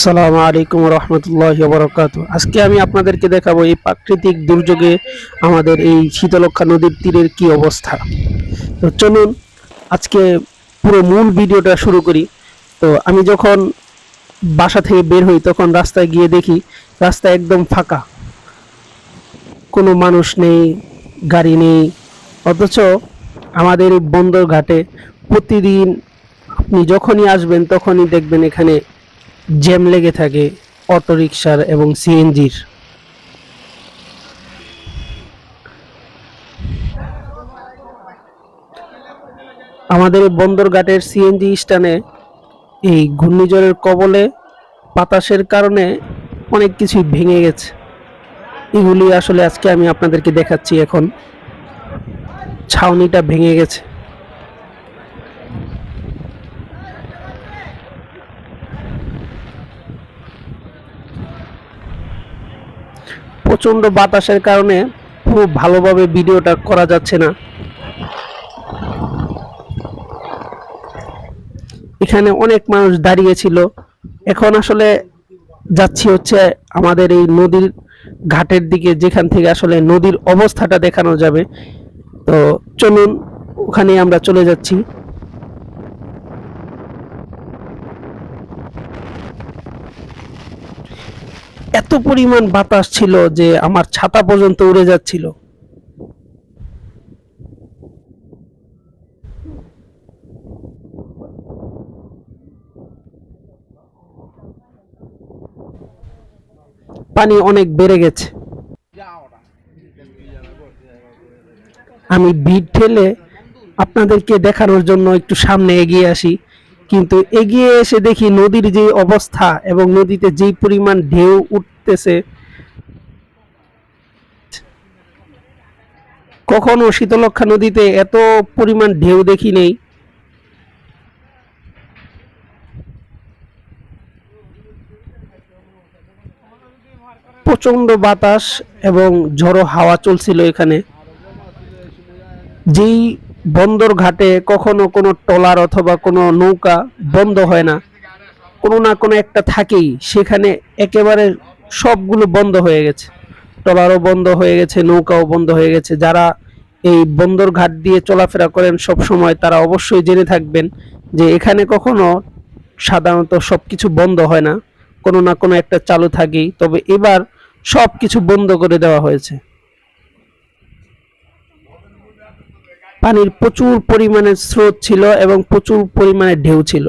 আসসালামু আলাইকুম রহমতুল্লাহ বরকাত আজকে আমি আপনাদেরকে দেখাবো এই প্রাকৃতিক দুর্যোগে আমাদের এই শীতলক্ষা নদীর তীরের কি অবস্থা। তো চলুন আজকে পুরো মূল ভিডিওটা শুরু করি। তো আমি যখন বাসা থেকে বের হই তখন রাস্তায় গিয়ে দেখি রাস্তা একদম ফাঁকা। কোনো মানুষ নেই, গাড়ি নেই, অথচ আমাদের এই বন্দর ঘাটে প্রতিদিন আপনি যখনই আসবেন তখনই দেখবেন এখানে জ্যাম লেগে থাকে অটোরিকশার এবং সিএনজির। আমাদের বন্দরঘাটের সিএনজি স্ট্যান্ডে এই ঘূর্ণিঝড়ের কবলে বাতাসের কারণে অনেক কিছুই ভেঙে গেছে। এগুলি আসলে আজকে আমি আপনাদেরকে দেখাচ্ছি এখন। ছাউনিটা ভেঙে গেছে। প্রচণ্ড বাতাসের কারণে খুব ভালোভাবে ভিডিওটা করা যাচ্ছে না। এখানে অনেক মানুষ দাঁড়িয়ে ছিল। এখন আসলে যাচ্ছি হচ্ছে আমাদের এই নদীর ঘাটের দিকে, যেখান থেকে আসলে নদীর অবস্থাটা দেখানো যাবে। তো চলুন, ওখানে আমরা চলে যাচ্ছি। এত পরিমাণ বাতাস ছিল যে আমার ছাতা পর্যন্ত উড়ে যাচ্ছিল। পানি অনেক বেড়ে গেছে। আমি ভিড় ঠেলে আপনাদেরকে দেখানোর জন্য একটু সামনে এগিয়ে আসি। কিন্তু এগিয়ে এসে দেখি নদীর যে অবস্থা এবং নদীতে যেই পরিমাণ ঢেউ উঠতেছে, কখনো শীতলক্ষা নদীতে এত পরিমাণ ঢেউ দেখি নেই। প্রচণ্ড বাতাস এবং ঝড়ো হাওয়া চলছিল এখানে। যেই বন্দর ঘাটে কখনো কোনো ট্রলার অথবা কোনো নৌকা বন্ধ হয় না। কোনো না কোনো একটা থাকেই, সেখানে একেবারে সবগুলো বন্ধ হয়ে গেছে। ট্রলারও বন্ধ হয়ে গেছে, নৌকাও বন্ধ হয়ে গেছে। যারা এই বন্দর ঘাট দিয়ে চলাফেরা করেন, সব সময় তারা অবশ্যই জেনে থাকবেন যে এখানে কখনো সাধারণত সব কিছু বন্ধ হয় না। কোনো না কোনো একটা চালু থাকেই। তবে এবার সব কিছু বন্ধ করে দেওয়া হয়েছে। পানির প্রচুর পরিমাণে স্রোত ছিল এবং প্রচুর পরিমাণে ঢেউ ছিল।